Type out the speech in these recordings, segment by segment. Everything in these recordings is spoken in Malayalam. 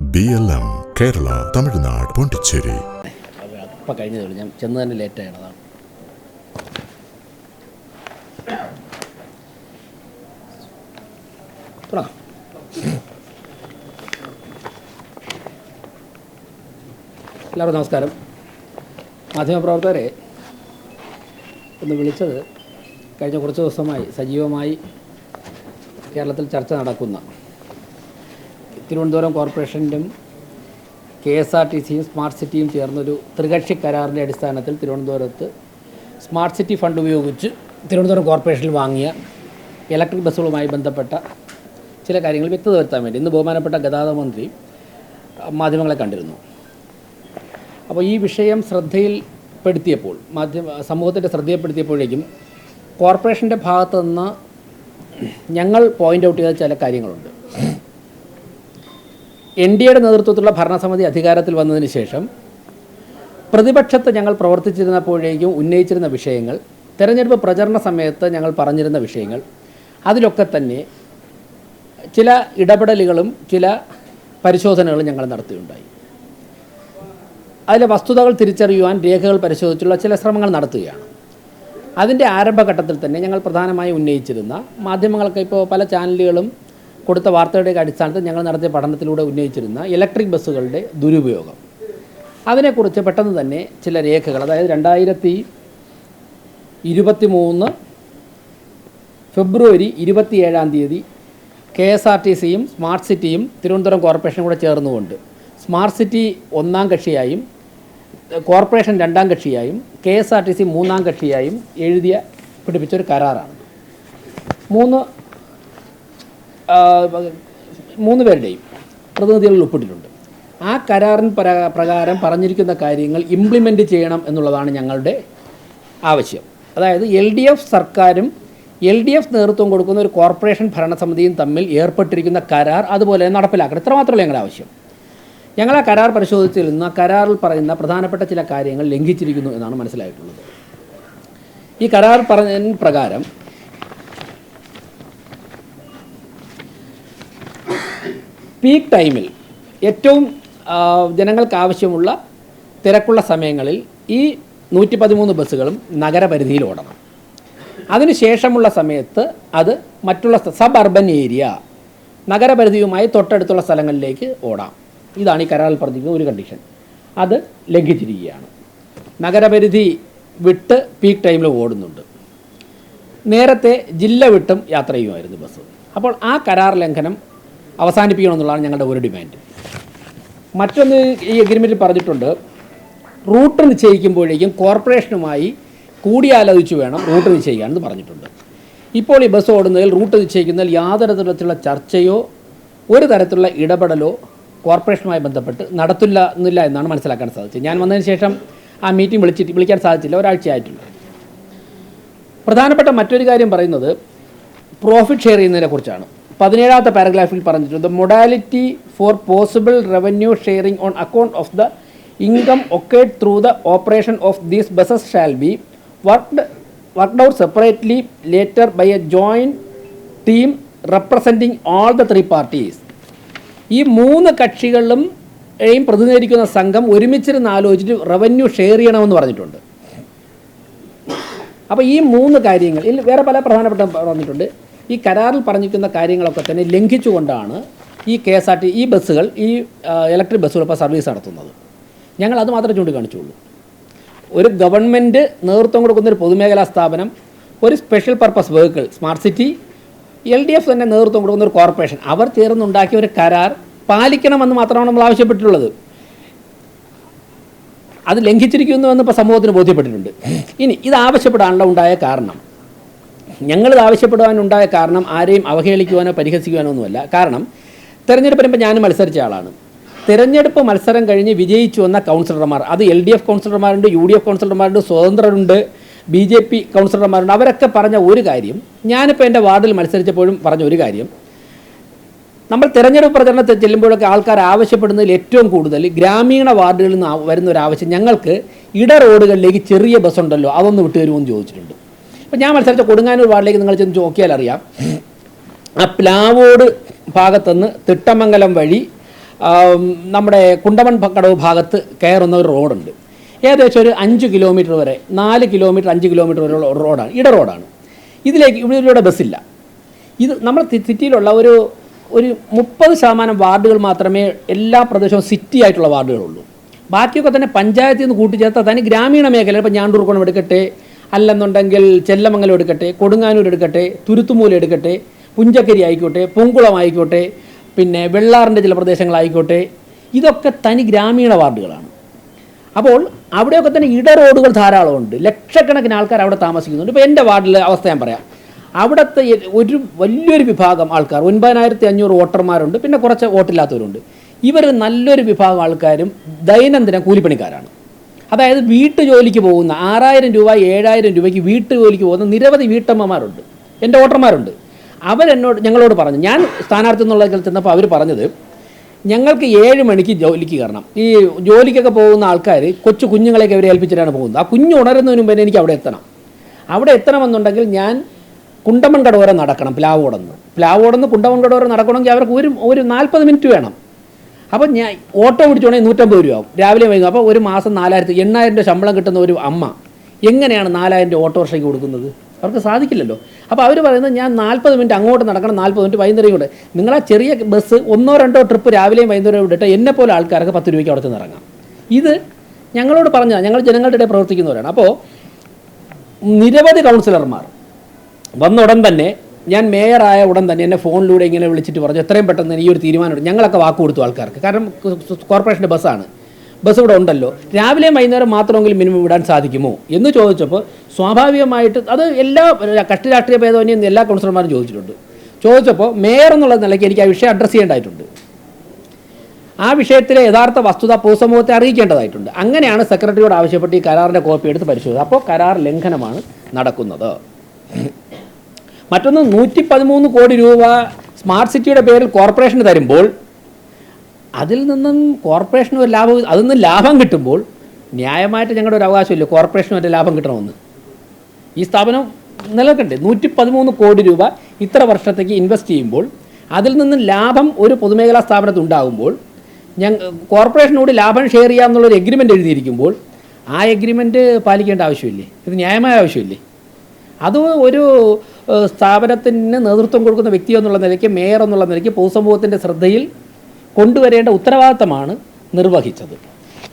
B L M Kerala Tamil Nadu Pondicherry അപ്പം കഴിഞ്ഞതേ ഉള്ളൂ. ഞാൻ ചെന്ന് തന്നെ ലേറ്റായാണ് അതാണ്. തുടങ്ങാം എല്ലാവർക്കും നമസ്കാരം. മാധ്യമപ്രവർത്തകരെ ഒന്ന് വിളിച്ചത് കഴിഞ്ഞ കുറച്ച് ദിവസമായി സജീവമായി കേരളത്തിൽ ചർച്ച നടക്കുന്ന തിരുവനന്തപുരം കോർപ്പറേഷന്റെയും കെ എസ് ആർ ടി സിയും സ്മാർട്ട് സിറ്റിയും ചേർന്നൊരു ത്രികക്ഷി കരാറിന്റെ അടിസ്ഥാനത്തിൽ തിരുവനന്തപുരത്ത് സ്മാർട്ട് സിറ്റി ഫണ്ട് ഉപയോഗിച്ച് തിരുവനന്തപുരം കോർപ്പറേഷനിൽ വാങ്ങിയ ഇലക്ട്രിക് ബസ്സുകളുമായി ബന്ധപ്പെട്ട ചില കാര്യങ്ങൾ വ്യക്തത വരുത്താൻ വേണ്ടി ഇന്ന് ബഹുമാനപ്പെട്ട ഗതാഗത മന്ത്രി മാധ്യമങ്ങളെ കണ്ടിരുന്നു. അപ്പോൾ ഈ വിഷയം ശ്രദ്ധയിൽപ്പെടുത്തിയപ്പോൾ മാധ്യമ സമൂഹത്തിന്റെ ശ്രദ്ധയിൽപ്പെടുത്തിയപ്പോഴേക്കും കോർപ്പറേഷന്റെ ഭാഗത്തു നിന്ന് ഞങ്ങൾ പോയിന്റ് ഔട്ട് ചെയ്ത ചില കാര്യങ്ങളുണ്ട്. എൻ ഡി എയുടെ നേതൃത്വത്തിലുള്ള ഭരണസമിതി അധികാരത്തിൽ വന്നതിന് ശേഷം പ്രതിപക്ഷത്ത് ഞങ്ങൾ പ്രവർത്തിച്ചിരുന്നപ്പോഴേക്കും ഉന്നയിച്ചിരുന്ന വിഷയങ്ങൾ തെരഞ്ഞെടുപ്പ് പ്രചരണ സമയത്ത് ഞങ്ങൾ പറഞ്ഞിരുന്ന വിഷയങ്ങൾ അതിലൊക്കെ തന്നെ ചില ഇടപെടലുകളും ചില പരിശോധനകളും ഞങ്ങൾ നടത്തുകയുണ്ടായി അതിലെ വസ്തുതകൾ തിരിച്ചറിയുവാൻ രേഖകൾ പരിശോധിച്ചുള്ള ചില ശ്രമങ്ങൾ നടത്തുകയാണ്. അതിന്റെ ആരംഭഘട്ടത്തിൽ തന്നെ ഞങ്ങൾ പ്രധാനമായി ഉന്നയിച്ചിരുന്ന മാധ്യമങ്ങൾക്ക് ഇപ്പോൾ പല ചാനലുകളും കൊടുത്ത വാർത്തയുടെ അടിസ്ഥാനത്തിൽ ഞങ്ങൾ നടത്തിയ പഠനത്തിലൂടെ ഉന്നയിച്ചിരുന്ന ഇലക്ട്രിക് ബസ്സുകളുടെ ദുരുപയോഗം. അതിനെക്കുറിച്ച് പെട്ടെന്ന് തന്നെ ചില രേഖകൾ അതായത് രണ്ടായിരത്തി ഇരുപത്തി മൂന്ന് ഫെബ്രുവരി ഇരുപത്തിയേഴാം തീയതി കെ എസ് ആർ ടി സിയും സ്മാർട്ട് സിറ്റിയും തിരുവനന്തപുരം കോർപ്പറേഷനും കൂടെ ചേർന്നുകൊണ്ട് സ്മാർട്ട് സിറ്റി ഒന്നാം കക്ഷിയായും കോർപ്പറേഷൻ രണ്ടാം കക്ഷിയായും K S R T C മൂന്നാം കക്ഷിയായും എഴുതിയ പിടിപ്പിച്ചൊരു കരാറാണ്. മൂന്ന് മൂന്ന് പേരുടെയും പ്രതിനിധികളിൽ ഉൾപ്പെട്ടിട്ടുണ്ട്. ആ കരാറിൻ പ്രകാ- പ്രകാരം പറഞ്ഞിരിക്കുന്ന കാര്യങ്ങൾ ഇംപ്ലിമെന്റ് ചെയ്യണം എന്നുള്ളതാണ് ഞങ്ങളുടെ ആവശ്യം. അതായത് എൽ ഡി എഫ് സർക്കാരും എൽ ഡി എഫ് നേതൃത്വം കൊടുക്കുന്ന ഒരു കോർപ്പറേഷൻ ഭരണസമിതിയും തമ്മിൽ ഏർപ്പെട്ടിരിക്കുന്ന കരാർ അതുപോലെ നടപ്പിലാക്കണം. ഇത്ര മാത്രമല്ല ഞങ്ങളുടെ ആവശ്യം. ഞങ്ങൾ ആ കരാർ പരിശോധിച്ചിൽ നിന്ന് കരാറിൽ പറയുന്ന പ്രധാനപ്പെട്ട ചില കാര്യങ്ങൾ ലംഘിച്ചിരിക്കുന്നു എന്നാണ് മനസ്സിലായിട്ടുള്ളത്. ഈ കരാർ പറഞ്ഞ പ്രകാരം പീക്ക് ടൈമിൽ ഏറ്റവും ജനങ്ങൾക്ക് ആവശ്യമുള്ള തിരക്കുള്ള സമയങ്ങളിൽ ഈ നൂറ്റി പതിമൂന്ന് ബസ്സുകളും നഗരപരിധിയിൽ ഓടണം. അതിനുശേഷമുള്ള സമയത്ത് അത് മറ്റുള്ള സബ് അർബൻ ഏരിയ നഗരപരിധിയുമായി തൊട്ടടുത്തുള്ള സ്ഥലങ്ങളിലേക്ക് ഓടാം. ഇതാണ് ഈ കരാറിൽ പറഞ്ഞിരിക്കുന്ന ഒരു കണ്ടീഷൻ അത് ലംഘിച്ചിരിക്കുകയാണ്. നഗരപരിധി വിട്ട് പീക്ക് ടൈമിൽ ഓടുന്നുണ്ട്. നേരത്തെ ജില്ല വിട്ടും യാത്ര ചെയ്യുമായിരുന്നു ബസ്. അപ്പോൾ ആ കരാർ ലംഘനം അവസാനിപ്പിക്കണമെന്നുള്ളതാണ് ഞങ്ങളുടെ ഒരു ഡിമാൻഡ്. മറ്റൊന്ന് ഈ എഗ്രിമെന്റിൽ പറഞ്ഞിട്ടുണ്ട് റൂട്ട് നിശ്ചയിക്കുമ്പോഴേക്കും കോർപ്പറേഷനുമായി കൂടിയാലോചിച്ച് വേണം റൂട്ട് നിശ്ചയിക്കാനെന്ന് പറഞ്ഞിട്ടുണ്ട്. ഇപ്പോൾ ഈ ബസ് ഓടുന്നതിൽ റൂട്ട് നിശ്ചയിക്കുന്നതിൽ യാതൊരു തരത്തിലുള്ള ചർച്ചയോ ഒരു തരത്തിലുള്ള ഇടപെടലോ കോർപ്പറേഷനുമായി ബന്ധപ്പെട്ട് നടത്തില്ല എന്നില്ല എന്നാണ് മനസ്സിലാക്കാൻ സാധിച്ചത്. ഞാൻ വന്നതിന് ശേഷം ആ മീറ്റിംഗ് വിളിച്ചിട്ട് വിളിക്കാൻ സാധിച്ചില്ല ഒരാഴ്ചയായിട്ടുണ്ട് പ്രധാനപ്പെട്ട മറ്റൊരു കാര്യം പറയുന്നത് പ്രോഫിറ്റ് ഷെയർ ചെയ്യുന്നതിനെ കുറിച്ചാണ്. പതിനേഴാമത്തെ പാരഗ്രാഫിൽ പറഞ്ഞിട്ടുണ്ട്. Modality for possible revenue sharing on account of the income accrued through the operation of these buses shall be worked worked out separately later by a joint team representing all the three parties ഈ മൂന്ന് കക്ഷികളിലും യും പ്രതിനിധീകരിക്കുന്ന സംഘം ഒരുമിച്ചിരുന്ന് ആലോചിച്ചിട്ട് റവന്യൂ ഷെയർ ചെയ്യണമെന്ന് പറഞ്ഞിട്ടുണ്ട്. അപ്പോൾ ഈ മൂന്ന് കാര്യങ്ങൾ ഇതിൽ വേറെ പല പ്രധാനപ്പെട്ട പറഞ്ഞിട്ടുണ്ട് ഈ കരാറിൽ പറഞ്ഞിരിക്കുന്ന കാര്യങ്ങളൊക്കെ തന്നെ ലംഘിച്ചുകൊണ്ടാണ് ഈ കെ എസ് ആർ ടി ഈ ബസ്സുകൾ ഈ ഇലക്ട്രിക് ബസ്സുകൾ ഇപ്പോൾ സർവീസ് നടത്തുന്നത്. ഞങ്ങൾ അത് മാത്രമേ ചൂണ്ടിക്കാണിച്ചുള്ളൂ. ഒരു ഗവൺമെന്റ് നേതൃത്വം കൊടുക്കുന്ന ഒരു പൊതുമേഖലാ സ്ഥാപനം ഒരു special purpose vehicle smart city L D F തന്നെ നേതൃത്വം കൊടുക്കുന്ന ഒരു കോർപ്പറേഷൻ അവർ ചേർന്നുണ്ടാക്കിയ ഒരു കരാർ പാലിക്കണമെന്ന് മാത്രമാണ് നമ്മൾ ആവശ്യപ്പെട്ടിട്ടുള്ളത്. അത് ലംഘിച്ചിരിക്കുന്നുവെന്ന് ഇപ്പോൾ സമൂഹത്തിന് ബോധ്യപ്പെട്ടിട്ടുണ്ട്. ഇനി ഇത് ആവശ്യപ്പെടാനുള്ള ഉണ്ടായ കാരണം ഞങ്ങളിത് ആവശ്യപ്പെടുവാനുണ്ടായ കാരണം ആരെയും അവഹേളിക്കുവാനോ പരിഹസിക്കുവാനോ ഒന്നുമല്ല. കാരണം തെരഞ്ഞെടുപ്പിന് ഇപ്പം ഞാനും മത്സരിച്ച ആളാണ്. തെരഞ്ഞെടുപ്പ് മത്സരം കഴിഞ്ഞ് വിജയിച്ചു വന്ന കൗൺസിലർമാർ അത് എൽ ഡി എഫ് കൗൺസിലർമാരുണ്ട് യു ഡി എഫ് കൗൺസിലർമാരുണ്ട് സ്വതന്ത്രരുണ്ട് ബി ജെ പി കൗൺസിലർമാരുണ്ട് അവരൊക്കെ പറഞ്ഞ ഒരു കാര്യം ഞാനിപ്പോൾ എന്റെ വാർഡിൽ മത്സരിച്ചപ്പോഴും പറഞ്ഞ ഒരു കാര്യം നമ്മൾ തെരഞ്ഞെടുപ്പ് പ്രചരണത്തിൽ ചെല്ലുമ്പോഴൊക്കെ ആൾക്കാർ ആവശ്യപ്പെടുന്നതിൽ ഏറ്റവും കൂടുതൽ ഗ്രാമീണ വാർഡുകളിൽ നിന്ന് വരുന്ന ഒരു ആവശ്യം ഞങ്ങൾക്ക് ഇട റോഡുകളിലേക്ക് ചെറിയ ബസ് ഉണ്ടല്ലോ അതൊന്ന് വിട്ടു തരുമെന്ന് ചോദിച്ചിട്ടുണ്ട്. അപ്പോൾ ഞാൻ മത്സരിച്ച കൊടുങ്ങാനൂർ വാർഡിലേക്ക് നിങ്ങൾ ചെന്ന് നോക്കിയാൽ അറിയാം. ആ പ്ലാവോട് ഭാഗത്തുനിന്ന് തിട്ടമംഗലം വഴി നമ്മുടെ കുണ്ടമൺ കടവ് ഭാഗത്ത് കയറുന്ന ഒരു റോഡുണ്ട്. ഏകദേശം ഒരു അഞ്ച് കിലോമീറ്റർ വരെ നാല് കിലോമീറ്റർ അഞ്ച് കിലോമീറ്റർ വരെയുള്ള റോഡാണ് ഇട റോഡാണ്. ഇതിലേക്ക് ഇതിലൂടെ ബസ്സില്ല ഇത് നമ്മൾ സിറ്റിയിലുള്ള ഒരു ഒരു മുപ്പത് ശതമാനം വാർഡുകൾ മാത്രമേ എല്ലാ പ്രദേശവും സിറ്റി ആയിട്ടുള്ള വാർഡുകളുള്ളൂ. ബാക്കിയൊക്കെ തന്നെ പഞ്ചായത്തിൽ നിന്ന് കൂട്ടിച്ചേർത്താൽ തന്നെ ഗ്രാമീണ മേഖല ഇപ്പോൾ ഉറക്കണം എടുക്കട്ടെ അല്ലെന്നുണ്ടെങ്കിൽ ചെല്ലമംഗലം എടുക്കട്ടെ കൊടുങ്ങാനൂർ എടുക്കട്ടെ തുരുത്തുമൂല എടുക്കട്ടെ പുഞ്ചക്കരി ആയിക്കോട്ടെ പൊങ്കുളം ആയിക്കോട്ടെ പിന്നെ വെള്ളാറിന്റെ ചില പ്രദേശങ്ങളായിക്കോട്ടെ ഇതൊക്കെ തനി ഗ്രാമീണ വാർഡുകളാണ്. അപ്പോൾ അവിടെയൊക്കെ തന്നെ ഇട റോഡുകൾ ധാരാളമുണ്ട്. ലക്ഷക്കണക്കിന് ആൾക്കാർ അവിടെ താമസിക്കുന്നുണ്ട്. ഇപ്പോൾ എന്റെ വാർഡിലെ അവസ്ഥ ഞാൻ പറയാം. അവിടുത്തെ ഒരു വലിയൊരു വിഭാഗം ആൾക്കാർ ഒൻപതിനായിരത്തി അഞ്ഞൂറ് വോട്ടർമാരുണ്ട് പിന്നെ കുറച്ച് വോട്ടില്ലാത്തവരുണ്ട്. ഇവർ നല്ലൊരു വിഭാഗം ആൾക്കാരും ദൈനംദിന കൂലിപ്പണിക്കാരാണ്. അതായത് വീട്ടു ജോലിക്ക് പോകുന്ന ആറായിരം രൂപ ഏഴായിരം രൂപയ്ക്ക് വീട്ടു ജോലിക്ക് പോകുന്ന നിരവധി വീട്ടമ്മമാരുണ്ട്. എന്റെ വോട്ടർമാരുണ്ട്. അവരെന്നോട് ഞങ്ങളോട് പറഞ്ഞു ഞാൻ സ്ഥാനാർത്ഥി എന്നുള്ള ചെന്നപ്പോൾ അവർ പറഞ്ഞത് ഞങ്ങൾക്ക് ഏഴ് മണിക്ക് ജോലിക്ക് കയറണം. ഈ ജോലിക്കൊക്കെ പോകുന്ന ആൾക്കാർ കൊച്ചു കുഞ്ഞുങ്ങളെയൊക്കെ അവരെ ഏൽപ്പിച്ചിട്ടാണ് പോകുന്നത്. ആ കുഞ്ഞു ഉണരുന്നതിന് മുമ്പ് എനിക്ക് അവിടെ എത്തണം. അവിടെ എത്തണമെന്നുണ്ടെങ്കിൽ ഞാൻ കുണ്ടമൺ കടവരെ നടക്കണം പ്ലാവോടന്ന്. പ്ലാവോടന്ന് കുണ്ടമൺ കടവരെ നടക്കണമെങ്കിൽ അവർക്ക് ഒരു ഒരു നാൽപ്പത് മിനിറ്റ് വേണം. അപ്പോൾ ഞാൻ ഓട്ടോ പിടിച്ചോണെങ്കിൽ നൂറ്റമ്പത് രൂപ ആവും. രാവിലെ വൈകും അപ്പോൾ ഒരു മാസം നാലായിരത്തി എണ്ണായിരം രൂപ ശമ്പളം കിട്ടുന്ന ഒരു അമ്മ എങ്ങനെയാണ് നാലായിരം രൂപ ഓട്ടോറിക്ഷയ്ക്ക് കൊടുക്കുന്നത്? അവർക്ക് സാധിക്കില്ലല്ലോ. അപ്പോൾ അവർ പറയുന്നത് ഞാൻ നാൽപ്പത് മിനിറ്റ് അങ്ങോട്ട് നടക്കണം നാൽപ്പത് മിനിറ്റ് വൈകുന്നേരം കൊണ്ട് നിങ്ങൾ ആ ചെറിയ ബസ് ഒന്നോ രണ്ടോ ട്രിപ്പ് രാവിലെയും വൈകുന്നേരം വിട്ടിട്ട് എന്നെ പോലെ ആൾക്കാർക്ക് പത്ത് രൂപയ്ക്ക് അവിടെ ഇറങ്ങാം. ഇത് ഞങ്ങളോട് പറഞ്ഞാൽ ഞങ്ങൾ ജനങ്ങളുടെ ഇടയിൽ പ്രവർത്തിക്കുന്നവരാണ്. അപ്പോൾ നിരവധി കൗൺസിലർമാർ വന്ന ഉടൻ തന്നെ ഞാൻ മേയറായ ഉടൻ തന്നെ എന്നെ ഫോണിലൂടെ ഇങ്ങനെ വിളിച്ചിട്ട് പറഞ്ഞു എത്രയും പെട്ടെന്ന് ഈ ഒരു തീരുമാനം ഞങ്ങളൊക്കെ വാക്ക് കൊടുത്തു ആൾക്കാർക്ക്. കാരണം കോർപ്പറേഷന്റെ ബസ്സാണ്. ബസ് ഇവിടെ ഉണ്ടല്ലോ. രാവിലെ വൈകുന്നേരം മാത്രമെങ്കിലും മിനിമം വിടാൻ സാധിക്കുമോ എന്ന് ചോദിച്ചപ്പോൾ സ്വാഭാവികമായിട്ട് അത് എല്ലാ കക്ഷി രാഷ്ട്രീയ ഭേദമന്യം എല്ലാ കൗൺസിലർമാരും ചോദിച്ചിട്ടുണ്ട്. ചോദിച്ചപ്പോൾ മേയർ എന്നുള്ള നിലയ്ക്ക് എനിക്ക് ആ വിഷയം അഡ്രസ്സ് ചെയ്യേണ്ടതായിട്ടുണ്ട്. ആ വിഷയത്തിലെ യഥാർത്ഥ വസ്തുത പൊതുസമൂഹത്തെ അറിയിക്കേണ്ടതായിട്ടുണ്ട്. അങ്ങനെയാണ് സെക്രട്ടറിയോട് ആവശ്യപ്പെട്ട് ഈ കരാറിന്റെ കോപ്പി എടുത്ത് പരിശോധിച്ചത്. അപ്പോൾ കരാർ ലംഘനമാണ് നടക്കുന്നത്. മറ്റൊന്ന് നൂറ്റി പതിമൂന്ന് കോടി രൂപ സ്മാർട്ട് സിറ്റിയുടെ പേരിൽ കോർപ്പറേഷന് തരുമ്പോൾ അതിൽ നിന്നും കോർപ്പറേഷന് ഒരു ലാഭം അതിൽ നിന്ന് ലാഭം കിട്ടുമ്പോൾ ന്യായമായിട്ട് ഞങ്ങളുടെ ഒരു അവകാശമില്ല. കോർപ്പറേഷന് ഒരു ലാഭം കിട്ടണമെന്ന്. ഈ സ്ഥാപനം നിലനിൽക്കണ്ടേ? നൂറ്റി പതിമൂന്ന് കോടി രൂപ ഇത്ര വർഷത്തേക്ക് ഇൻവെസ്റ്റ് ചെയ്യുമ്പോൾ അതിൽ നിന്നും ലാഭം ഒരു പൊതുമേഖലാ സ്ഥാപനത്തിൽ ഉണ്ടാകുമ്പോൾ ഞങ്ങൾ കോർപ്പറേഷനോട് ലാഭം ഷെയർ ചെയ്യാമെന്നുള്ളൊരു എഗ്രിമെന്റ് എഴുതിയിരിക്കുമ്പോൾ ആ എഗ്രിമെന്റ് പാലിക്കേണ്ട ആവശ്യമില്ലേ? ഇത് ന്യായമായ ആവശ്യമില്ലേ? അത് ഒരു സ്ഥാപനത്തിന് നേതൃത്വം കൊടുക്കുന്ന വ്യക്തി എന്നുള്ള നിലയ്ക്ക് മേയർ എന്നുള്ള നിലയ്ക്ക് പൊതുസമൂഹത്തിന്റെ ശ്രദ്ധയിൽ കൊണ്ടുവരേണ്ട ഉത്തരവാദിത്തമാണ് നിർവഹിച്ചത്.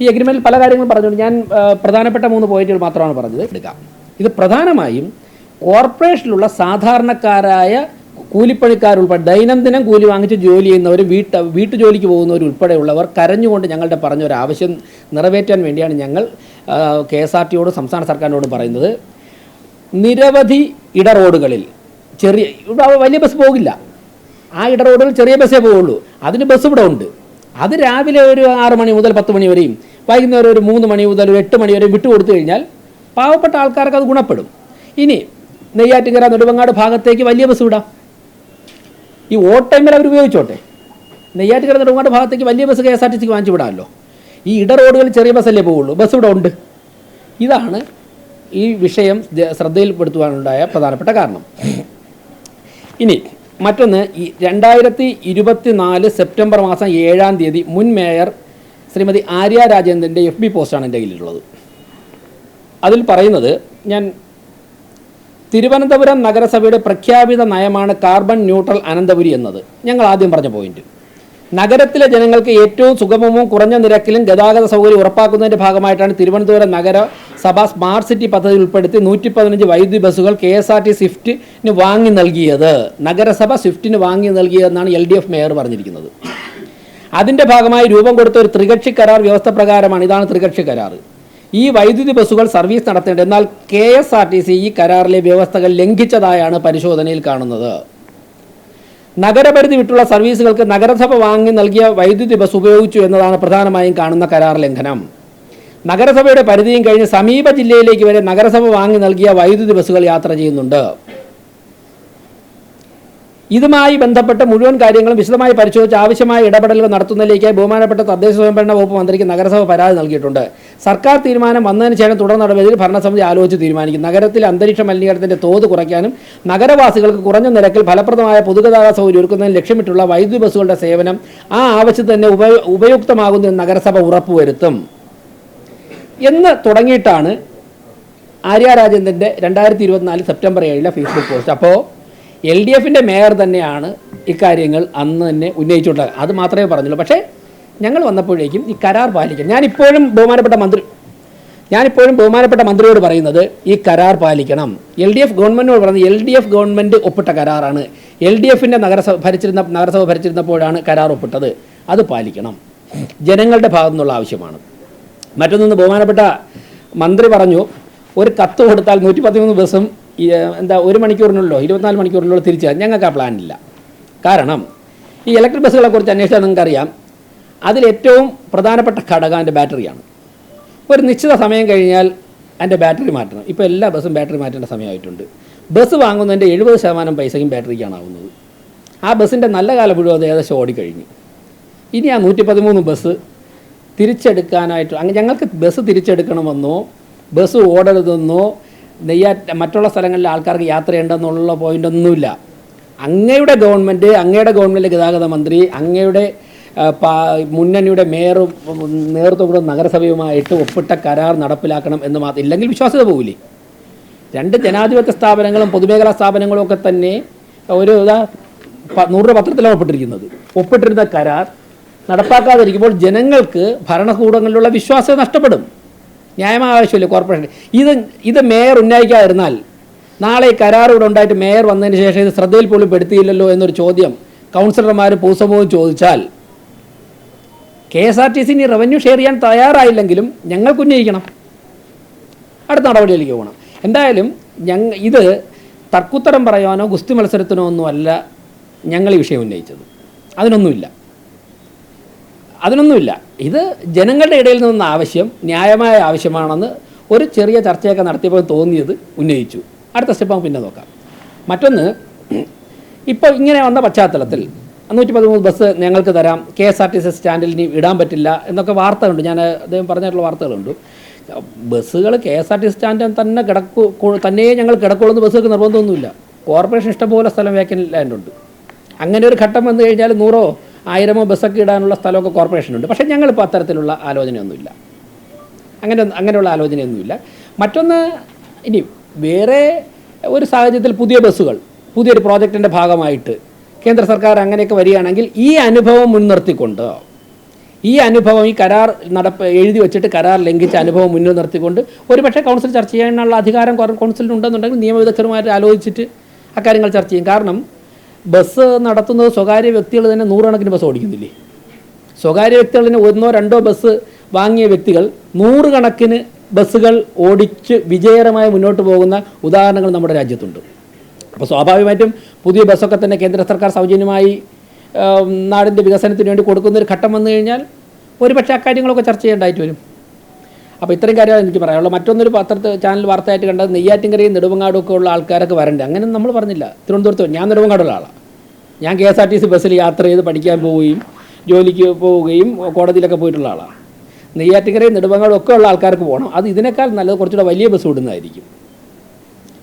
ഈ അഗ്രിമെന്റിൽ പല കാര്യങ്ങളും പറഞ്ഞു ഞാൻ പ്രധാനപ്പെട്ട മൂന്ന് പോയിന്റുകൾ മാത്രമാണ് പറഞ്ഞത്. എടുക്കാം ഇത് പ്രധാനമായും കോർപ്പറേഷനിലുള്ള സാധാരണക്കാരായ കൂലിപ്പണിക്കാരുൾപ്പെടെ ദൈനംദിനം കൂലി വാങ്ങിച്ച് ജോലി ചെയ്യുന്നവരും വീട്ട ജോലിക്ക് പോകുന്നവരും ഉൾപ്പെടെയുള്ളവർ കരഞ്ഞുകൊണ്ട് ഞങ്ങളുടെ പറഞ്ഞ ഒരു ആവശ്യം നിറവേറ്റാൻ വേണ്ടിയാണ് ഞങ്ങൾ കെ എസ് ആർ ടിയോടും സംസ്ഥാന സർക്കാരിനോടും പറയുന്നത്. നിരവധി ഇടറോഡുകളിൽ ചെറിയ ഇവിടെ വലിയ ബസ് പോകില്ല. ആ ഇട ഇടറോഡുകളിൽ ചെറിയ ബസ്സേ പോവുള്ളൂ. അതിന് ബസ് ഇവിടെ ഉണ്ട്. അത് രാവിലെ ഒരു ആറ് മണി മുതൽ പത്ത് മണി വരെയും വൈകുന്നേരം ഒരു മൂന്ന് മണി മുതൽ ഒരു എട്ട് മണി വരെ വിട്ടുകൊടുത്തു കഴിഞ്ഞാൽ പാവപ്പെട്ട ആൾക്കാർക്ക് അത് ഗുണപ്പെടും. ഇനി നെയ്യാറ്റിങ്കര നെടുവങ്ങാട് ഭാഗത്തേക്ക് വലിയ ബസ് വിടാം. ഈ ഓട്ടൈമിൽ അവർ ഉപയോഗിച്ചോട്ടെ. നെയ്യാറ്റിങ്ങര നെടുവങ്ങാട് ഭാഗത്തേക്ക് വലിയ bus K S R T സിക്ക് വാങ്ങിച്ചു വിടാമല്ലോ. ഈ ഇട റോഡുകളിൽ ചെറിയ ബസ്സല്ലേ പോവുള്ളൂ. ബസ് ഇവിടെ ഉണ്ട്. ഇതാണ് ഈ വിഷയം ശ്രദ്ധയിൽപ്പെടുത്തുവാനുണ്ടായ പ്രധാനപ്പെട്ട കാരണം. ഇനി മറ്റൊന്ന് ഈ രണ്ടായിരത്തി ഇരുപത്തി നാല് സെപ്റ്റംബർ മാസം ഏഴാം തീയതി മുൻ മേയർ ശ്രീമതി ആര്യ രാജേന്ദ്രന്റെ എഫ് ബി പോസ്റ്റാണ് എന്റെ കയ്യിലുള്ളത്. അതിൽ പറയുന്നത് ഞാൻ തിരുവനന്തപുരം നഗരസഭയുടെ പ്രഖ്യാപിത നയമാണ് കാർബൺ ന്യൂട്രൽ അനന്തപുരി എന്നത്. ഞങ്ങൾ ആദ്യം പറഞ്ഞ പോയിന്റ്. നഗരത്തിലെ ജനങ്ങൾക്ക് ഏറ്റവും സുഗമവും കുറഞ്ഞ നിരക്കിലും ഗതാഗത സൗകര്യം ഉറപ്പാക്കുന്നതിന്റെ ഭാഗമായിട്ടാണ് തിരുവനന്തപുരം നഗരസഭ സ്മാർട്ട് സിറ്റി പദ്ധതി ഉൾപ്പെടുത്തി നൂറ്റി പതിനഞ്ച് വൈദ്യുതി ബസ്സുകൾ കെ എസ് ആർ ടി സ്വിഫ്റ്റിന് വാങ്ങി നൽകിയത്. നഗരസഭ സ്വിഫ്റ്റിന് വാങ്ങി നൽകിയതെന്നാണ് എൽ ഡി എഫ് മേയർ പറഞ്ഞിരിക്കുന്നത്. അതിന്റെ ഭാഗമായി രൂപം കൊടുത്ത ഒരു ത്രികക്ഷി കരാർ വ്യവസ്ഥ പ്രകാരമാണ് ഇതാണ് ത്രികക്ഷി കരാർ. ഈ വൈദ്യുതി ബസ്സുകൾ സർവീസ് നടത്തേണ്ടത് എന്നാൽ K S R T C ഈ കരാറിലെ വ്യവസ്ഥകൾ ലംഘിച്ചതായാണ് പരിശോധനയിൽ കാണുന്നത്. നഗരപരിധി വിട്ടുള്ള സർവീസുകൾക്ക് നഗരസഭ വാങ്ങി നൽകിയ വൈദ്യുതി ബസ് ഉപയോഗിച്ചു എന്നതാണ് പ്രധാനമായും കാണുന്ന കരാർ ലംഘനം. നഗരസഭയുടെ പരിധിയും കഴിഞ്ഞ് സമീപ ജില്ലയിലേക്ക് വരെ നഗരസഭ വാങ്ങി നൽകിയ വൈദ്യുതി ബസ്സുകൾ യാത്ര ചെയ്യുന്നുണ്ട്. ഇതുമായി ബന്ധപ്പെട്ട മുഴുവൻ കാര്യങ്ങളും വിശദമായി പരിശോധിച്ച് ആവശ്യമായ ഇടപെടലുകൾ നടത്തുന്നതിലേക്ക് ബഹുമാനപ്പെട്ട തദ്ദേശ സ്വയംഭരണ വകുപ്പ് മന്ത്രിക്ക് നഗരസഭ പരാതി നൽകിയിട്ടുണ്ട്. സർക്കാർ തീരുമാനം വന്നതിന് ശേഷം തുടർ നടപടിയിൽ ഭരണസമിതി ആലോചിച്ച് തീരുമാനിക്കും. നഗരത്തിലെ അന്തരീക്ഷ മലിനീകരണത്തിന്റെ തോത് കുറയ്ക്കാനും നഗരവാസികൾക്ക് കുറഞ്ഞ നിരക്കിൽ ഫലപ്രദമായ പൊതുഗതാഗത സൗകര്യം ഒരുക്കുന്നതിന് ലക്ഷ്യമിട്ടുള്ള വൈദ്യുതി ബസ്സുകളുടെ സേവനം ആ ആവശ്യത്തിന് തന്നെ ഉപ എന്ന് നഗരസഭ ഉറപ്പുവരുത്തും. എന്ന് തുടങ്ങിയിട്ടാണ് ആര്യ രാജേന്ദ്രന്റെ രണ്ടായിരത്തി ഇരുപത്തിനാല് സെപ്റ്റംബർ ഏഴിലെ ഫേസ്ബുക്ക് പോസ്റ്റ്. അപ്പോൾ എൽ ഡി എഫിന്റെ മേയർ തന്നെയാണ് ഇക്കാര്യങ്ങൾ അന്ന് തന്നെ ഉന്നയിച്ചുകൊണ്ടത്. അത് മാത്രമേ പറഞ്ഞുള്ളൂ. പക്ഷേ ഞങ്ങൾ വന്നപ്പോഴേക്കും ഈ കരാർ പാലിക്കണം ഞാനിപ്പോഴും ബഹുമാനപ്പെട്ട മന്ത്രി ഞാനിപ്പോഴും ബഹുമാനപ്പെട്ട മന്ത്രിയോട് പറയുന്നത് ഈ കരാർ പാലിക്കണം. എൽ ഡി എഫ് ഗവൺമെന്റിനോട് പറയുന്നത് എൽ ഡി എഫ് ഗവൺമെന്റ് ഒപ്പിട്ട കരാറാണ്. എൽ ഡി എഫിന്റെ നഗരസഭ ഭരിച്ചിരുന്ന നഗരസഭ ഭരിച്ചിരുന്നപ്പോഴാണ് കരാർ ഒപ്പിട്ടത്. അത് പാലിക്കണം. ജനങ്ങളുടെ ഭാഗത്തു നിന്നുള്ള ആവശ്യമാണ്. മറ്റൊന്ന് ബഹുമാനപ്പെട്ട മന്ത്രി പറഞ്ഞു ഒരു കത്ത് കൊടുത്താൽ നൂറ്റി പതിമൂന്ന് ഈ, എന്താ ഒരു മണിക്കൂറിനുള്ളോ ഇരുപത്തിനാല് മണിക്കൂറിനുള്ളോ തിരിച്ചു തരാം. ഞങ്ങൾക്ക് ആ പ്ലാനില്ല കാരണം ഈ ഇലക്ട്രിക് ബസ്സുകളെ കുറിച്ച് അന്വേഷിച്ചാൽ നിങ്ങൾക്കറിയാം അതിലേറ്റവും പ്രധാനപ്പെട്ട ഘടകം അതിന്റെ ബാറ്ററിയാണ് ഒരു നിശ്ചിത സമയം കഴിഞ്ഞാൽ അതിന്റെ ബാറ്ററി മാറ്റണം. ഇപ്പോൾ എല്ലാ ബസ്സും ബാറ്ററി മാറ്റേണ്ട സമയമായിട്ടുണ്ട്. ബസ് വാങ്ങുന്നതിന്റെ എഴുപത് ശതമാനം പൈസയും ബാറ്ററിക്കാണ് ആവുന്നത്. ആ ബസ്സിന്റെ നല്ല കാലം മുഴുവൻ അത് ഏകദേശം ഓടിക്കഴിഞ്ഞു. ഇനി ആ നൂറ്റി പതിമൂന്ന് ബസ് തിരിച്ചെടുക്കാനായിട്ട് അങ്ങനെ ഞങ്ങൾക്ക് ബസ് തിരിച്ചെടുക്കണമെന്നോ ബസ് ഓടരുതെന്നോ നെയ്യാറ്റ മറ്റുള്ള സ്ഥലങ്ങളിൽ ആൾക്കാർക്ക് യാത്ര ചെയ്യേണ്ടെന്നുള്ള പോയിന്റ് ഒന്നുമില്ല. അങ്ങയുടെ ഗവൺമെന്റ് അങ്ങയുടെ ഗവൺമെന്റ് ഗതാഗത മന്ത്രി അങ്ങയുടെ മുന്നണിയുടെ മേയറും നേതൃത്വം നഗരസഭയുമായിട്ട് ഒപ്പിട്ട കരാർ നടപ്പിലാക്കണം എന്ന് മാത്രം ഇല്ലെങ്കിൽ വിശ്വാസ്യത പോകില്ലേ രണ്ട് ജനാധിപത്യ സ്ഥാപനങ്ങളും പൊതുമേഖലാ സ്ഥാപനങ്ങളും ഒക്കെ തന്നെ ഒരു നൂറ് രൂപ പത്രത്തിലാണ് ഒപ്പിട്ടിരിക്കുന്നത്. ഒപ്പിട്ടിരുന്ന കരാർ നടപ്പാക്കാതിരിക്കുമ്പോൾ ജനങ്ങൾക്ക് ഭരണകൂടങ്ങളിലുള്ള വിശ്വാസം നഷ്ടപ്പെടും. ന്യായമായ ആവശ്യമില്ല കോർപ്പറേഷൻ ഇത് ഇത് മേയർ ഉന്നയിക്കാതിരുന്നാൽ നാളെ ഈ കരാർ ഇവിടെ ഉണ്ടായിട്ട് മേയർ വന്നതിന് ശേഷം ഇത് ശ്രദ്ധയിൽ പോലും പെടുത്തിയില്ലല്ലോ എന്നൊരു ചോദ്യം കൗൺസിലർമാരും പൊതുസമൂഹവും ചോദിച്ചാൽ K S R T C ഇനി റവന്യൂ ഷെയർ ചെയ്യാൻ തയ്യാറായില്ലെങ്കിലും ഞങ്ങൾക്ക് ഉന്നയിക്കണം. അടുത്ത നടപടിയിലേക്ക് പോകണം. എന്തായാലും ഞങ്ങൾ ഇത് തർക്കുത്തരം പറയാനോ ഗുസ്തി മത്സരത്തിനോ ഒന്നുമല്ല ഞങ്ങൾ ഈ വിഷയം ഉന്നയിച്ചത്. അതിനൊന്നുമില്ല. അതിനൊന്നുമില്ല. ഇത് ജനങ്ങളുടെ ഇടയിൽ നിന്ന ആവശ്യം ന്യായമായ ആവശ്യമാണെന്ന് ഒരു ചെറിയ ചർച്ചയൊക്കെ നടത്തിയപ്പോൾ തോന്നിയത് ഉന്നയിച്ചു. അടുത്ത സ്റ്റെപ്പ് നമുക്ക് പിന്നെ നോക്കാം. മറ്റൊന്ന് ഇപ്പോൾ ഇങ്ങനെ വന്ന പശ്ചാത്തലത്തിൽ നൂറ്റി പതിമൂന്ന് ബസ് ഞങ്ങൾക്ക് തരാം K S R T C സ്റ്റാൻഡിൽ ഇനി ഇടാൻ പറ്റില്ല എന്നൊക്കെ വാർത്തകളുണ്ട്. ഞാൻ അദ്ദേഹം പറഞ്ഞിട്ടുള്ള വാർത്തകളുണ്ട്. ബസ്സുകൾ K S R T C സ്റ്റാൻഡിൽ തന്നെ കിടക്കൂ തന്നെയേ തന്നെ ഞങ്ങൾ കിടക്കുള്ളൂ എന്ന് ബസ്സുകൾക്ക് നിർബന്ധമൊന്നുമില്ല. കോർപ്പറേഷൻ ഇഷ്ടംപോലെ സ്ഥലം വേക്കൻ ലാൻഡുണ്ട് അങ്ങനെ ഒരു ഘട്ടം വന്നു കഴിഞ്ഞാൽ നൂറോ ആയിരമോ ബസ്സൊക്കെ ഇടാനുള്ള സ്ഥലമൊക്കെ കോർപ്പറേഷനുണ്ട്. പക്ഷേ ഞങ്ങളിപ്പോൾ അത്തരത്തിലുള്ള ആലോചനയൊന്നുമില്ല. അങ്ങനെ അങ്ങനെയുള്ള ആലോചനയൊന്നുമില്ല. മറ്റൊന്ന് ഇനി വേറെ ഒരു സാഹചര്യത്തിൽ പുതിയ ബസ്സുകൾ പുതിയൊരു പ്രോജക്റ്റിന്റെ ഭാഗമായിട്ട് കേന്ദ്ര സർക്കാർ അങ്ങനെയൊക്കെ വരികയാണെങ്കിൽ ഈ അനുഭവം മുൻനിർത്തിക്കൊണ്ട് ഈ അനുഭവം ഈ കരാർ നടപ്പ് എഴുതി വെച്ചിട്ട് കരാർ ലംഘിച്ച അനുഭവം മുന്നിൽ നിർത്തിക്കൊണ്ട് ഒരുപക്ഷെ കൗൺസിൽ ചർച്ച ചെയ്യാനുള്ള അധികാരം കൗൺസിലിനുണ്ടെന്നുണ്ടെങ്കിൽ നിയമവിദഗ്ധരുമായിട്ട് ആലോചിച്ചിട്ട് അക്കാര്യങ്ങൾ ചർച്ച ചെയ്യും. കാരണം ബസ് നടത്തുന്നത് സ്വകാര്യ വ്യക്തികൾ തന്നെ നൂറുകണക്കിന് ബസ് ഓടിക്കുന്നില്ലേ? സ്വകാര്യ വ്യക്തികൾ തന്നെ ഒന്നോ രണ്ടോ ബസ് വാങ്ങിയ വ്യക്തികൾ നൂറുകണക്കിന് ബസ്സുകൾ ഓടിച്ച് വിജയകരമായി മുന്നോട്ട് പോകുന്ന ഉദാഹരണങ്ങൾ നമ്മുടെ രാജ്യത്തുണ്ട്. അപ്പോൾ സ്വാഭാവികമായിട്ടും പുതിയ ബസ്സൊക്കെ തന്നെ കേന്ദ്ര സർക്കാർ സൗജന്യമായി നാടിന്റെ വികസനത്തിന് വേണ്ടി കൊടുക്കുന്ന ഒരു ഘട്ടം വന്നു കഴിഞ്ഞാൽ ഒരുപക്ഷെ അക്കാര്യങ്ങളൊക്കെ ചർച്ച ചെയ്യേണ്ടതായിട്ട് വരും. അപ്പോൾ ഇത്രയും കാര്യമാണ് എനിക്ക് പറയാനുള്ളത് മറ്റൊന്നൊരു പത്രത്തിൽ ചാനൽ വാർത്തയായിട്ട് കണ്ടത് നെയ്യാറ്റിൻകരയും നെടുവങ്ങാടും ഒക്കെ ഉള്ള ആൾക്കാരൊക്കെ വരണ്ടേ. അങ്ങനെ നമ്മൾ പറഞ്ഞില്ല. തിരുവനന്തപുരത്ത് ഞാൻ നെടുവങ്ങാടുള്ള ആളാണ് ഞാൻ K S R T C ബസ്സിൽ യാത്ര ചെയ്ത് പഠിക്കാൻ പോവുകയും ജോലിക്ക് പോവുകയും കോടതിയിലൊക്കെ പോയിട്ടുള്ള ആളാണ് നെയ്യാറ്റിൻകരയും നെടുവങ്ങാടും ഒക്കെ ഉള്ള ആൾക്കാർക്ക് പോകണം അത് ഇതിനേക്കാൾ നല്ലത് കുറച്ചുകൂടെ വലിയ ബസ് വിടുന്നതായിരിക്കും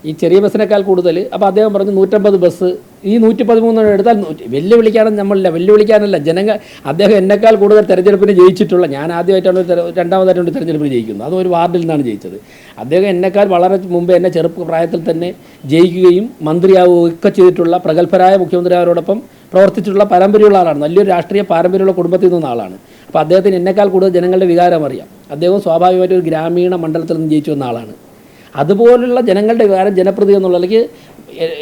ഈ ചെറിയ ബസ്സിനേക്കാൾ കൂടുതൽ അപ്പോൾ അദ്ദേഹം പറഞ്ഞു നൂറ്റമ്പത് ബസ് ഈ നൂറ്റി പതിമൂന്ന് എടുത്താൽ വെല്ലുവിളിക്കാനും നമ്മളില്ല വെല്ലുവിളിക്കാനല്ല. ജനങ്ങൾ അദ്ദേഹം എന്നെക്കാൾ കൂടുതൽ തെരഞ്ഞെടുപ്പിന് ജയിച്ചിട്ടുള്ള ഞാൻ ആദ്യമായിട്ടാണ് രണ്ടാമതായിട്ടാണ് തെരഞ്ഞെടുപ്പിന് ജയിക്കുന്നത്. അത് ഒരു വാർഡിൽ നിന്നാണ് ജയിച്ചത്. അദ്ദേഹം എന്നെക്കാൾ വളരെ മുമ്പ് എന്നെ ചെറുപ്പ പ്രായത്തിൽ തന്നെ ജയിക്കുകയും മന്ത്രിയാവുകയും ഒക്കെ ചെയ്തിട്ടുള്ള പ്രഗത്ഭരായ മുഖ്യമന്ത്രിമാരോടൊപ്പം പ്രവർത്തിച്ചിട്ടുള്ള പാരമ്പര്യമുള്ള ആളാണ്. നല്ലൊരു രാഷ്ട്രീയ പാരമ്പര്യമുള്ള കുടുംബത്തിൽ നിന്ന ആളാണ്. അപ്പോൾ അദ്ദേഹത്തിന് എന്നെക്കാൾ കൂടുതൽ ജനങ്ങളുടെ വികാരം അറിയാം. അദ്ദേഹം സ്വാഭാവികമായിട്ട് ഒരു ഗ്രാമീണ മണ്ഡലത്തിൽ നിന്ന് ജയിച്ചു വന്ന ആളാണ്. അതുപോലുള്ള ജനങ്ങളുടെ വികാരം ജനപ്രതി എന്നുള്ള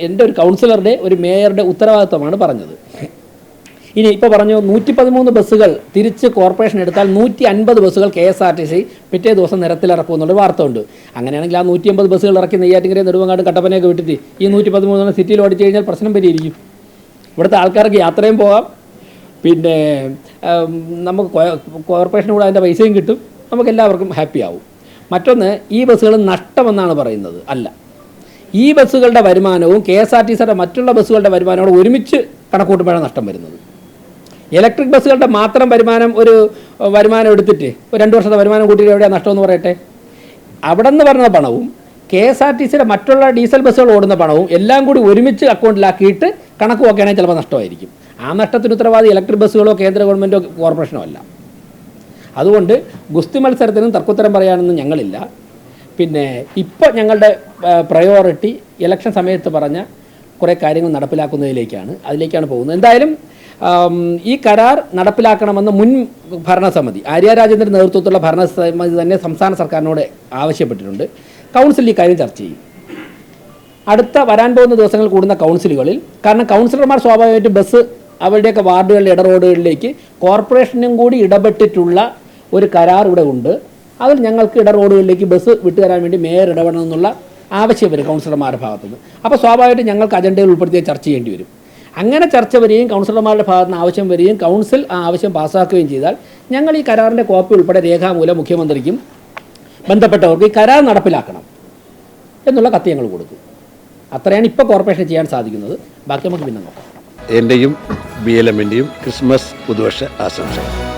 എന്റെ ഒരു കൗൺസിലറുടെ ഒരു മേയറുടെ ഉത്തരവാദിത്വമാണ് പറഞ്ഞത്. ഇനി ഇപ്പോൾ പറഞ്ഞു നൂറ്റി പതിമൂന്ന് ബസ്സുകൾ തിരിച്ച് കോർപ്പറേഷൻ എടുത്താൽ നൂറ്റി അൻപത് ബസ്സുകൾ K S R T C പിറ്റേ ദിവസം നിരത്തിലിറക്കുമെന്നുള്ള വാർത്ത ഉണ്ട് അങ്ങനെയാണെങ്കിൽ ആ നൂറ്റി അമ്പത് ബസ്സുകൾ ഇറക്കി നെയ്യാറ്റിങ്കര നെടുവങ്ങാട് കട്ടപ്പനയൊക്കെ വിട്ടിട്ട് ഈ നൂറ്റി പതിമൂന്ന് സിറ്റിയിൽ ഓടിച്ചു കഴിഞ്ഞാൽ പ്രശ്നം പരിഹരിക്കും. ഇവിടുത്തെ ആൾക്കാർക്ക് യാത്രയും പോകാം. പിന്നെ നമുക്ക് കോർപ്പറേഷൻ കൂടെ അതിന്റെ പൈസയും കിട്ടും. നമുക്ക് എല്ലാവർക്കും ഹാപ്പി ആവും മറ്റൊന്ന് ഈ ബസ്സുകൾ നഷ്ടമെന്നാണ് പറയുന്നത്. അല്ല. ഈ ബസ്സുകളുടെ വരുമാനവും കെ എസ് ആർ ടി സിയുടെ മറ്റുള്ള ബസ്സുകളുടെ വരുമാനവും ഒരുമിച്ച് കണക്കൂട്ടുമ്പോഴാണ് നഷ്ടം വരുന്നത്. ഇലക്ട്രിക് ബസ്സുകളുടെ മാത്രം വരുമാനം ഒരു വരുമാനം എടുത്തിട്ട് ഒരു രണ്ട് വർഷത്തെ വരുമാനം കൂട്ടിയിട്ട് എവിടെയാണ് നഷ്ടമെന്ന് പറയട്ടെ? അവിടെ നിന്ന് പറഞ്ഞ പണവും കെ എസ് ആർ ടി സിയുടെ മറ്റുള്ള ഡീസൽ ബസ്സുകൾ ഓടുന്ന പണവും എല്ലാം കൂടി ഒരുമിച്ച് അക്കൗണ്ടിലാക്കിയിട്ട് കണക്ക് നോക്കുകയാണെങ്കിൽ ചിലപ്പോൾ നഷ്ടമായിരിക്കും. ആ നഷ്ടത്തിന് ഉത്തരവാദി ഇലക്ട്രിക് ബസ്സുകളോ കേന്ദ്ര ഗവൺമെന്റോ കോർപ്പറേഷനോ അല്ല. അതുകൊണ്ട് ഗുസ്തി മത്സരത്തിനും തർക്കുത്തരം പറയാനൊന്നും ഞങ്ങളില്ല. പിന്നെ ഇപ്പോൾ ഞങ്ങളുടെ പ്രയോറിറ്റി ഇലക്ഷൻ സമയത്ത് പറഞ്ഞ കുറേ കാര്യങ്ങൾ നടപ്പിലാക്കുന്നതിലേക്കാണ് അതിലേക്കാണ് പോകുന്നത്. എന്തായാലും ഈ കരാർ നടപ്പിലാക്കണമെന്ന് മുൻ ഭരണസമിതി ആര്യ രാജേന്ദ്രന്റെ നേതൃത്വത്തിലുള്ള ഭരണസമിതി തന്നെ സംസ്ഥാന സർക്കാരിനോട് ആവശ്യപ്പെട്ടിട്ടുണ്ട്. കൗൺസിൽ ഈ കാര്യം ചർച്ച ചെയ്യും. അടുത്ത വരാൻ പോകുന്ന ദിവസങ്ങൾ കൂടുന്ന കൗൺസിലുകളിൽ കാരണം കൗൺസിലർമാർ സ്വാഭാവികമായിട്ടും ബസ് അവരുടെയൊക്കെ വാർഡുകളിലെ ഇടറോഡുകളിലേക്ക് കോർപ്പറേഷനും കൂടി ഇടപെട്ടിട്ടുള്ള ഒരു കരാർ ഇവിടെ ഉണ്ട്. അതിൽ ഞങ്ങൾക്ക് ഇട റോഡുകളിലേക്ക് ബസ് വിട്ടുതരാൻ വേണ്ടി മേയർ ഇടപെടണം എന്നുള്ള ആവശ്യം വരും കൗൺസിലർമാരുടെ ഭാഗത്തുനിന്ന്. അപ്പോൾ സ്വാഭാവികമായിട്ട് ഞങ്ങൾക്ക് അജണ്ടയിൽ ഉൾപ്പെടുത്തിയ ചർച്ച ചെയ്യേണ്ടി വരും. അങ്ങനെ ചർച്ച വരികയും കൗൺസിലർമാരുടെ ഭാഗത്ത് നിന്ന് ആവശ്യം വരികയും കൗൺസിൽ ആ ആവശ്യം പാസ്സാക്കുകയും ചെയ്താൽ ഞങ്ങൾ ഈ കരാറിന്റെ കോപ്പി ഉൾപ്പെടെ രേഖാമൂലം മുഖ്യമന്ത്രിക്കും ബന്ധപ്പെട്ടവർക്ക് ഈ കരാർ നടപ്പിലാക്കണം എന്നുള്ള കത്ത് ഞങ്ങൾ കൊടുക്കും. അത്രയാണ് ഇപ്പോൾ കോർപ്പറേഷൻ ചെയ്യാൻ സാധിക്കുന്നത്. ബാക്കി നമുക്ക് പിന്നെ നോക്കാം. എന്റെയും ബി എൽ എമ്മിന്റെയും ക്രിസ്മസ് പുതുവർഷ ആശംസകൾ.